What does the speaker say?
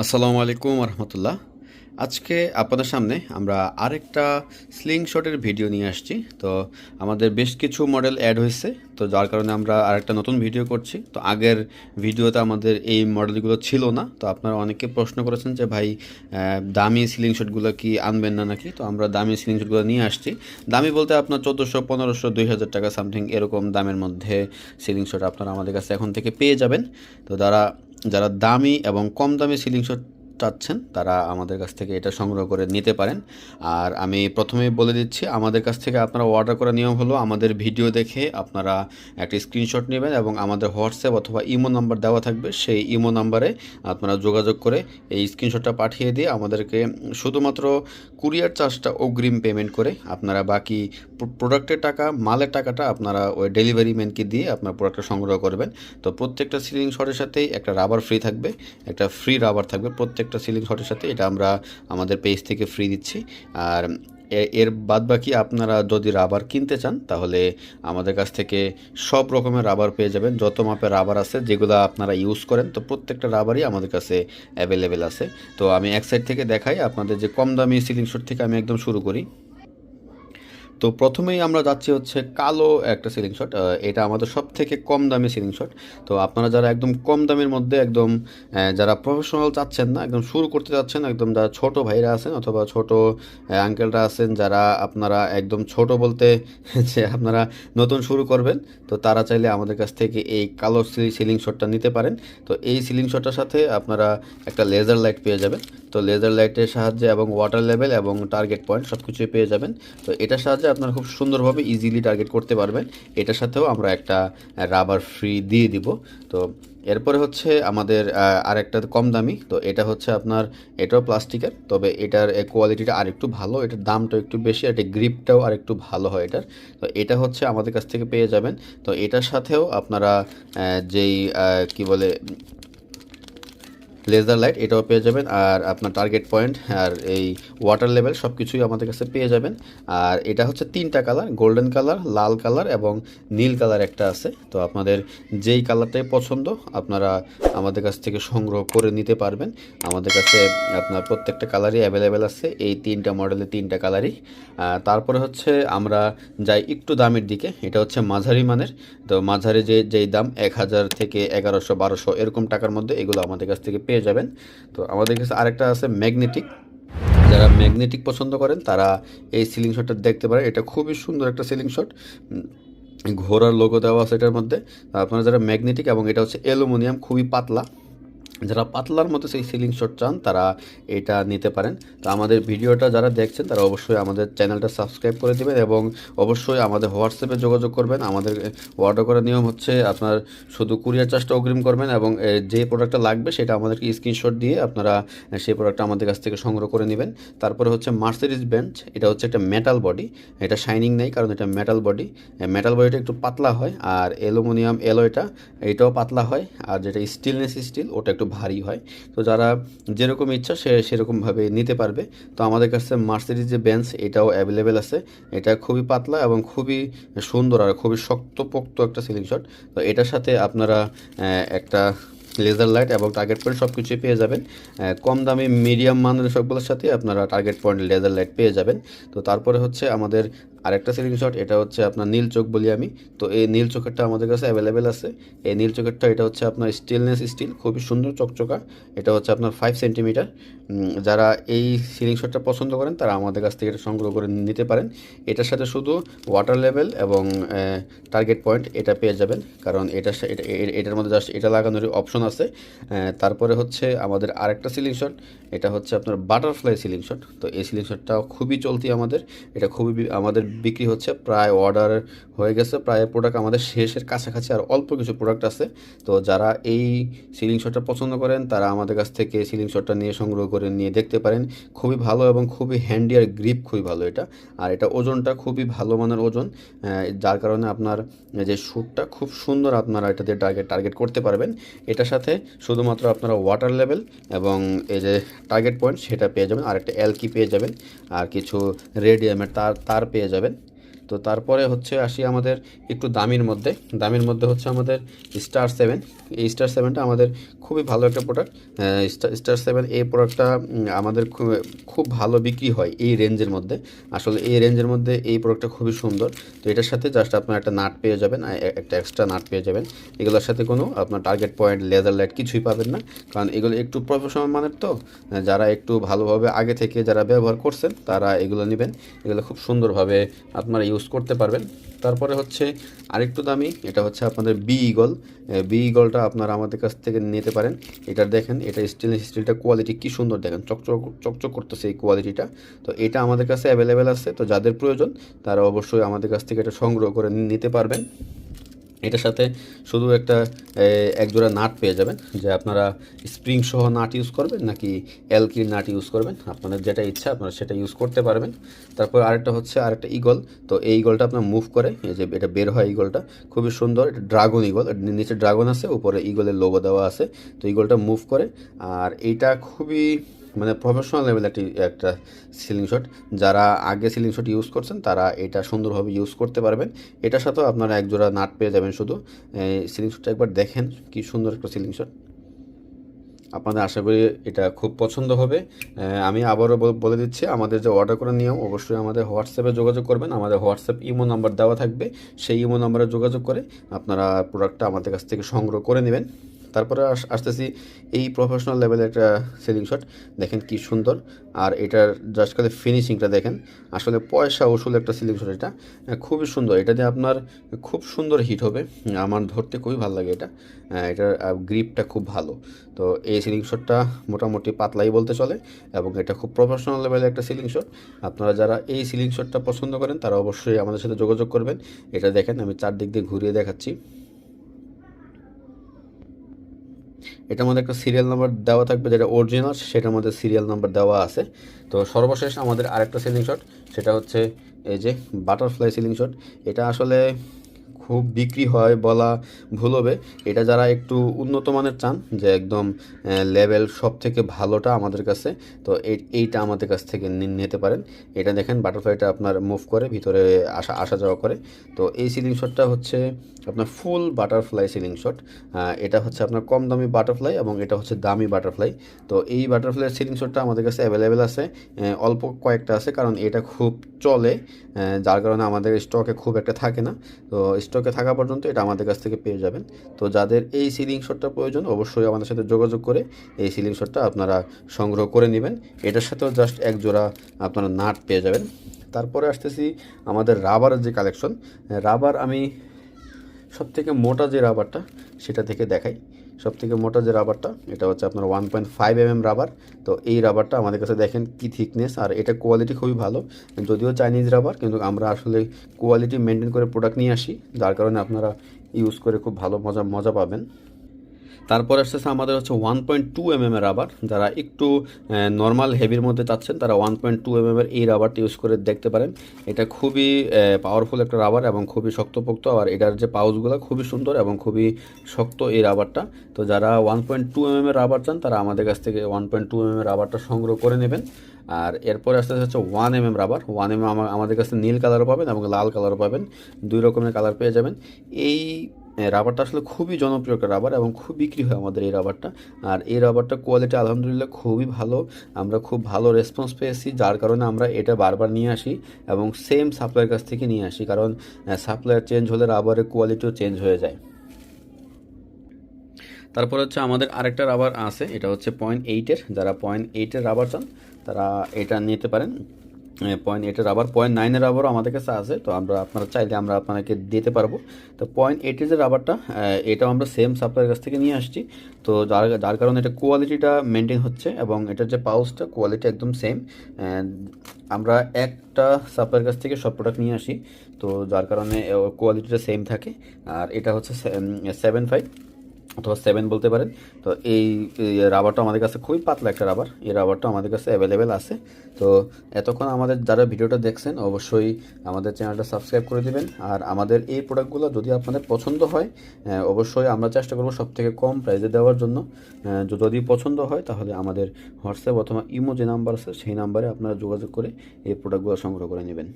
আসসালামু আলাইকুম রহমতুল্লাহ। আজকে আপনাদের সামনে আমরা আরেকটা স্লিং শটের ভিডিও নিয়ে আসছি। তো আমাদের বেশ কিছু মডেল অ্যাড হয়েছে। তো যার কারণে আমরা আরেকটা নতুন ভিডিও করছি। তো আগের ভিডিওতে আমাদের এই মডেলগুলো ছিল না। তো আপনারা অনেকে প্রশ্ন করেছেন যে, ভাই দামি সিলিং শটগুলো কি আনবেন না নাকি? তো আমরা দামি সিলিং শটগুলো নিয়ে আসছি। দামি বলতে আপনার চোদ্দোশো, পনেরোশো, দুই হাজার টাকা সামথিং এরকম দামের মধ্যে সিলিং শট আপনারা আমাদের কাছে এখন থেকে পেয়ে যাবেন। তো যারা যারা দামি এবং কম দামি সিলিং শট চাচ্ছেন তারা আমাদের কাছ থেকে এটা সংগ্রহ করে নিতে পারেন। আর আমি প্রথমেই বলে দিচ্ছি, আমাদের কাছ থেকে আপনারা অর্ডার করার নিয়ম হলো, আমাদের ভিডিও দেখে আপনারা একটা স্ক্রিনশট নেবেন এবং আমাদের হোয়াটসঅ্যাপ অথবা ইমো নাম্বার দেওয়া থাকবে। সেই ইমো নাম্বারে আপনারা যোগাযোগ করে এই স্ক্রিনশটটা পাঠিয়ে দিয়ে আমাদেরকে শুধুমাত্র কুরিয়ার চার্জটা অগ্রিম পেমেন্ট করে আপনারা বাকি প্রোডাক্টের টাকা, মালের টাকাটা আপনারা ওই ডেলিভারি ম্যানকে দিয়ে আপনার প্রোডাক্টটা সংগ্রহ করবেন। তো প্রত্যেকটা সিলিং শটের সাথেই একটা রাবার ফ্রি থাকবে, একটা ফ্রি রাবার থাকবে প্রত্যেকটা সিলিং শটের সাথে, এটা আমরা আমাদের পেজ থেকে ফ্রি দিচ্ছি। আর এর বাদ বাকি আপনারা যদি রাবার কিনতে চান, তাহলে আমাদের কাছ থেকে সব রকমের রাবার পেয়ে যাবেন। যত মাপের রাবার আছে, যেগুলো আপনারা ইউজ করেন, তো প্রত্যেকটা রাবারই আমাদের কাছে অ্যাভেলেবেল আছে। তো আমি এক সাইড থেকে দেখাই, আপনাদের যে কম দামি সিলিং শট থেকে আমি একদম শুরু করি। তো প্রথমেই আমরা যাচ্ছি হচ্ছে কালো একটা সিলিং শট এটা আমাদের সব থেকে কম দামি সিলিং শট তো আপনারা যারা একদম কম দামের মধ্যে একদম যারা প্রফেশনাল চাচ্ছেন না, একদম শুরু করতে চাচ্ছেন, একদম যারা ছোট ভাইরা আছেন অথবা ছোট আঙ্কেলরা আছেন, যারা আপনারা একদম ছোট বলতে যে আপনারা নতুন শুরু করবেন, তো তারা চাইলে আমাদের কাছ থেকে এই কালো সিলিং শটটা নিতে পারেন। তো এই সিলিং শটটার সাথে আপনারা একটা লেজার লাইট পেয়ে যাবেন। তো লেজার লাইটের সাহায্যে এবং ওয়াটার লেভেল এবং টার্গেট পয়েন্ট সব কিছুই পেয়ে যাবেন। তো এটার সাহায্যে আপনারা খুব সুন্দরভাবে ইজিলি টার্গেট করতে পারবেন। এটার সাথেও আমরা একটা রাবার ফ্রি দিয়ে দিব। তো এরপরে হচ্ছে আমাদের আহ, আরেকটা কম দামি। তো এটা হচ্ছে আপনার এটাও প্লাস্টিকের তবে এটার কোয়ালিটিটা আরেকটু ভালো এটার দামটা একটু বেশি আর গ্রিপটাও আরেকটু ভালো হয় এটার। তো এটা হচ্ছে আমাদের কাছ থেকে পেয়ে যাবেন। তো এটার সাথেও আপনারা যেই কি বলে লেজার লাইট এটাও পেয়ে যাবেন। আর আপনার টার্গেট পয়েন্ট আর এই ওয়াটার লেভেল সব কিছুই আমাদের কাছে পেয়ে যাবেন। আর এটা হচ্ছে তিনটা কালার গোল্ডেন কালার লাল কালার এবং নীল কালার একটা আছে। তো আপনাদের যেই কালারটাই পছন্দ, আপনারা আমাদের কাছ থেকে সংগ্রহ করে নিতে পারবেন। আমাদের কাছে আপনার প্রত্যেকটা কালারই অ্যাভেলেবেল আছে। এই তিনটা মডেলের তিনটা কালারই তারপরে হচ্ছে আমরা যাই একটু দামের দিকে, এটা হচ্ছে মাঝারি মানের। তো মাঝারি যে, যেই দাম, এক হাজার থেকে এগারোশো, বারোশো, এরকম টাকার মধ্যে এগুলো আমাদের কাছ থেকে পেয়ে যাবেন। তো আমাদের কাছে আরেকটা আছে ম্যাগনেটিক। যারা ম্যাগনেটিক পছন্দ করেন, তারা এই সিলিং শটটা দেখতে পারেন। এটা খুবই সুন্দর একটা সিলিং শট। ঘোড়ার লোগো দেওয়া আছে এটার মধ্যে। আপনারা যারা ম্যাগনেটিক এবং এটা হচ্ছে অ্যালুমিনিয়াম, খুবই পাতলা। যারা পাতলার মতো সেই সিলিং শট চান, তারা এটা নিতে পারেন। তো আমাদের ভিডিওটা যারা দেখছেন, তারা অবশ্যই আমাদের চ্যানেলটা সাবস্ক্রাইব করে দেবেন এবং অবশ্যই আমাদের হোয়াটসঅ্যাপে যোগাযোগ করবেন। আমাদের অর্ডার করার নিয়ম হচ্ছে আপনার শুধু কুরিয়ার চার্জটা অগ্রিম করবেন এবং যে প্রোডাক্টটা লাগবে, সেটা আমাদেরকে স্ক্রিনশট দিয়ে আপনারা সেই প্রোডাক্টটা আমাদের কাছ থেকে সংগ্রহ করে নেবেন। তারপরে হচ্ছে মার্সিডিজ বেঞ্চ এটা হচ্ছে একটা মেটাল বডি এটা শাইনিং নেই, কারণ এটা মেটাল বডি মেটাল বডিটা একটু পাতলা হয়, আর অ্যালুমিনিয়াম এলোয়টা এটাও পাতলা হয়, আর যেটা স্টিলনেস স্টিল ওটা একটু ভারী হয়। তো যারা যেরকম ইচ্ছা সে সেরকমভাবে নিতে পারবে। তো আমাদের কাছে মার্সিডিজ যে বেঞ্চ এটাও অ্যাভেলেবেল আছে। এটা খুবই পাতলা এবং খুবই সুন্দর আর খুবই শক্তপোক্ত একটা সিলিং শট তো এটার সাথে আপনারা একটা লেজার লাইট এবং টার্গেট পয়েন্ট সব কিছুই পেয়ে যাবেন। কম দামি মিডিয়াম মানের সবগুলোর সাথে আপনারা টার্গেট পয়েন্ট লেজার লাইট পেয়ে যাবেন। তো তারপরে হচ্ছে আমাদের আরেকটা সিলিং শট এটা হচ্ছে আপনার নীল চোখ বলি আমি। তো এই নীল চোখেরটা আমাদের কাছে অ্যাভেলেবেল আছে। এই নীল চোখেরটা, এটা হচ্ছে আপনার স্টিলনেস স্টিল খুবই সুন্দর চকচকা। এটা হচ্ছে আপনার ফাইভ সেন্টিমিটার যারা এই সিলিং শটটা পছন্দ করেন, তারা আমাদের কাছ থেকে এটা সংগ্রহ করে নিতে পারেন। এটার সাথে শুধু ওয়াটার লেভেল এবং টার্গেট পয়েন্ট এটা পেয়ে যাবেন। কারণ এটা এটার মধ্যে জাস্ট এটা লাগানোর অপশন আছে। তারপরে হচ্ছে আমাদের আরেকটা সিলিং শট এটা হচ্ছে আপনার বাটারফ্লাই সিলিং শট তো এই সিলিং শটটাও খুবই চলতি আমাদের। এটা খুবই আমাদের বিক্রি হচ্ছে, প্রায় অর্ডার হয়ে গেছে, প্রায় প্রোডাক্ট আমাদের শেষের কাছাকাছি আর অল্প কিছু প্রোডাক্ট আছে। তো যারা এই সিলিং শটটা পছন্দ করেন, তারা আমাদের কাছ থেকে সিলিং শটটা নিয়ে সংগ্রহ করে নিয়ে দেখতে পারেন। খুবই ভালো এবং খুবই হ্যান্ডি আর গ্রিপ খুবই ভালো এটা। আর এটা ওজনটা খুবই ভালো মানের ওজন যার কারণে আপনার যে শ্যুটটা খুব সুন্দর আপনারা এটা দিয়ে টার্গেট টার্গেট করতে পারবেন। এটার সাথে শুধুমাত্র আপনারা ওয়াটার লেভেল এবং এই যে টার্গেট পয়েন্ট সেটা পেয়ে যাবেন। আর একটা এলকি পেয়ে যাবেন। আর কিছু রেডিয়ামের তার তার পেয়ে যাবেন। তো তো তারপরে হচ্ছে আসি আমাদের একটু দামির মধ্যে। দামির মধ্যে হচ্ছে আমাদের স্টার সেভেন এই স্টার সেভেনটা আমাদের খুবই ভালো একটা প্রোডাক্ট স্টার সেভেন এই প্রোডাক্টটা আমাদের খুব খুব ভালো বিক্রি হয় এই রেঞ্জের মধ্যে। আসলে এই রেঞ্জের মধ্যে এই প্রোডাক্টটা খুবই সুন্দর। তো এটার সাথে জাস্ট আপনার একটা নাট পেয়ে যাবেন একটা এক্সট্রা নাট পেয়ে যাবেন। এগুলোর সাথে কোনো আপনার টার্গেট পয়েন্ট লেজার লাইট কিছুই পাবেন না। কারণ এগুলো একটু প্রফেশনাল মানের তো যারা একটু ভালোভাবে আগে থেকে যারা ব্যবহার করছেন, তারা এগুলো নেবেন। এগুলো খুব সুন্দরভাবে আপনারা ইউজ করতে পারবেন। তারপরে হচ্ছে আরেকটু দামি, এটা হচ্ছে আপনাদের বি ইগল বি ইগলটা আপনারা আমাদের কাছ থেকে নিতে পারেন। এটা দেখেন, এটা স্টিল স্টিলটা কোয়ালিটি কি সুন্দর দেখেন, চকচক চকচক করতেছে এই কোয়ালিটিটা তো এটা আমাদের কাছে অ্যাভেলেবেল আছে, তো যাদের প্রয়োজন তারা অবশ্যই আমাদের কাছ থেকে এটা সংগ্রহ করে নিতে পারবেন। এটার সাথে শুধু একটা একজোড়া নাট পেয়ে যাবেন, যে আপনারা স্প্রিং সহ নাট ইউজ করবেন নাকি এলকির নাট ইউজ করবেন, আপনাদের যেটা ইচ্ছা আপনারা সেটা ইউজ করতে পারবেন। তারপর আরেকটা হচ্ছে আরেকটা ইগল তো এই ইগলটা আপনার মুভ করে এই যে এটা বের হয় ইগলটা খুবই সুন্দর, এটা ড্রাগন ইগল নিচে ড্রাগন আছে, উপরে ইগলের লোগো দেওয়া আছে, তো ইগলটা মুভ করে, আর এইটা খুবই মানে প্রফেশনাল লেভেল একটি একটা সিলিং শট যারা আগে সিলিং শট ইউজ করছেন, তারা এটা সুন্দরভাবে ইউজ করতে পারবেন। এটার সাথেও আপনারা এক জোড়া নাট পেয়ে যাবেন শুধু। সিলিং শটটা একবার দেখেন কি সুন্দর একটা সিলিং শট আপনাদের আশা করি এটা খুব পছন্দ হবে। আমি আবারও বলে দিচ্ছি, আমাদের যে অর্ডার করার নিয়ম, অবশ্যই আমাদের হোয়াটসঅ্যাপে যোগাযোগ করবেন। আমাদের হোয়াটসঅ্যাপ ইমো নাম্বার দেওয়া থাকবে। সেই ইমো নাম্বারে যোগাযোগ করে আপনারা প্রোডাক্টটা আমাদের কাছ থেকে সংগ্রহ করে নেবেন। তারপরে আস- আসতেছি এই প্রফেশনাল লেভেলের একটা সেলিং শট দেখেন কি সুন্দর। আর এটার জাস্ট খালি ফিনিশিংটা দেখেন আসলে পয়সা ওষুধ একটা সিলিং শট এটা। আহ, খুবই সুন্দর। এটা দিয়ে আপনার খুব সুন্দর হিট হবে। আমার ধরতে খুবই ভালো লাগে এটা। এটার গ্রিপটা খুব ভালো। তো এই সিলিং শটটা মোটামুটি পাতলাই বলতে চলে এবং এটা খুব প্রফেশনাল লেভেলের একটা সিলিং শট আপনারা যারা এই সিলিং শটটা পছন্দ করেন তারা অবশ্যই আমাদের সাথে যোগাযোগ করবেন। এটা দেখেন আমি চারদিক দিয়ে ঘুরিয়ে দেখাচ্ছি। এটার মধ্যে একটা সিরিয়াল নাম্বার দেওয়া থাকবে, যেটা অরিজিনাল সেটার মধ্যে সিরিয়াল নাম্বার দেওয়া আছে। তো সর্বশেষ আমাদের আরেকটা সিলিং শট সেটা হচ্ছে এই যে বাটারফ্লাই সিলিং শট এটা আসলে খুব বিক্রি হয় বলা ভুল হবে। এটা যারা একটু উন্নত মানের চান, যে একদম লেভেল সব থেকে ভালোটা আমাদের কাছে, তো এই- এইটা আমাদের কাছ থেকে নিতে পারেন। এটা দেখেন, বাটারফ্লাইটা আপনার মুভ করে ভিতরে আসা আসা যাওয়া করে। তো এই সিলিং শটটা হচ্ছে আপনার ফুল বাটারফ্লাই সিলিং শট এটা হচ্ছে আপনার কম দামি বাটারফ্লাই এবং এটা হচ্ছে দামি বাটারফ্লাই তো এই বাটারফ্লাই সিলিং শটটা আমাদের কাছে অ্যাভেলেবেল আছে। অল্প কয়েকটা আছে, কারণ এটা খুব চলে যার কারণে আমাদের স্টকে খুব একটা থাকে না। তো স্টকে থাকা পর্যন্ত এটা আমাদের কাছ থেকে পেয়ে যাবেন। তো যাদের এই সিলিং শটটা প্রয়োজন, অবশ্যই আমাদের সাথে যোগাযোগ করে এই সিলিং শটটা আপনারা সংগ্রহ করে নেবেন। এটার সাথেও জাস্ট এক জোড়া আপনারা নাট পেয়ে যাবেন। তারপরে আসতেছি আমাদের রাবারের যে কালেকশন। রাবার আমি সবথেকে মোটা যে রাবারটা, সেটা থেকে দেখাই। সব থেকে মোটা যে রাবারটা, এটা হচ্ছে আপনার one point five M rubber. তো এই রাবারটা আমাদের কাছে দেখেন কি থিকনেস আর এটা কোয়ালিটি খুবই ভালো। যদিও চাইনিজ রাবার, কিন্তু আমরা আসলে কোয়ালিটি মেনটেন করে প্রোডাক্ট নিয়ে আসি। যার কারণে আপনারা ইউজ করে খুব ভালো মজা মজা পাবেন। তারপর আসতেছে আমাদের হচ্ছে one point two M M এর রাবার যারা একটু নর্মাল হেভির মধ্যে চাচ্ছেন, তারা one point two M M এর এই রাবারটি ইউজ করে দেখতে পারেন। এটা খুবই পাওয়ারফুল একটা রাবার এবং খুবই শক্তপোক্ত। আর এটার যে পাউচগুলো খুবই সুন্দর এবং খুবই শক্ত এই রাবারটা তো যারা one point two M M এর রাবার চান, তারা আমাদের কাছ থেকে one point two M M এর রাবারটা সংগ্রহ করে নেবেন। আর এরপরে আসতে হচ্ছে one M M rubber one M আমাদের কাছে নীল কালারও পাবেন এবং লাল কালারও পাবেন। দুই রকমের কালার পেয়ে যাবেন। এই রাবারটা আসলে খুবই জনপ্রিয় একটা রাবার এবং খুব বিক্রি হয় আমাদের এই রাবারটা আর এই রাবারটা কোয়ালিটি আলহামদুলিল্লাহ খুবই ভালো। আমরা খুব ভালো রেসপন্স পেয়েছি, যার কারণে আমরা এটা বারবার নিয়ে আসি এবং সেম সাপ্লাইয়ের কাছ থেকে নিয়ে আসি, কারণ সাপ্লায়ার চেঞ্জ হলে রাবারের কোয়ালিটিও চেঞ্জ হয়ে যায়। তারপর হচ্ছে আমাদের আরেকটা রাবার আছে, এটা হচ্ছে পয়েন্ট এইটের যারা পয়েন্ট এইটের রাবার চান, তারা এটা নিতে পারেন। পয়েন্ট এইটের রাবার পয়েন্ট নাইনের রাবারও আমাদের কাছে আছে, তো আমরা আপনারা চাইলে আমরা আপনাকে দিতে পারব। তো পয়েন্ট এইটের যে রাবারটা এটাও আমরা সেম সাপ্লাইয়ের কাছ থেকে নিয়ে আসছি। তো যার যার কারণে এটা কোয়ালিটিটা মেনটেন হচ্ছে এবং এটার যে পাউচটা কোয়ালিটি একদম সেম আমরা একটা সাপ্লাইয়ের কাছ থেকে সব প্রোডাক্ট নিয়ে আসি, তো যার কারণে কোয়ালিটিটা সেম থাকে। আর এটা হচ্ছে সেভেন ফাইভ অথবা সেভেন বলতে পারেন। তো এই রাবারটা আমাদের কাছে খুবই পাতলা একটা রাবার এই রাবারটা আমাদের কাছে অ্যাভেলেবেল আছে। তো এতক্ষণ আমাদের যারা ভিডিওটা দেখছেন, অবশ্যই আমাদের চ্যানেলটা সাবস্ক্রাইব করে দিবেন। আর আমাদের এই প্রোডাক্টগুলো যদি আপনাদের পছন্দ হয় অবশ্যই আমরা চেষ্টা করব সব থেকে কম প্রাইসে দেওয়ার জন্য। যদি পছন্দ হয়, তাহলে আমাদের হোয়াটসঅ্যাপ অথবা ইমো যে নাম্বার আছে, সেই নাম্বারে আপনারা যোগাযোগ করে এই প্রোডাক্টগুলো সংগ্রহ করে নেবেন।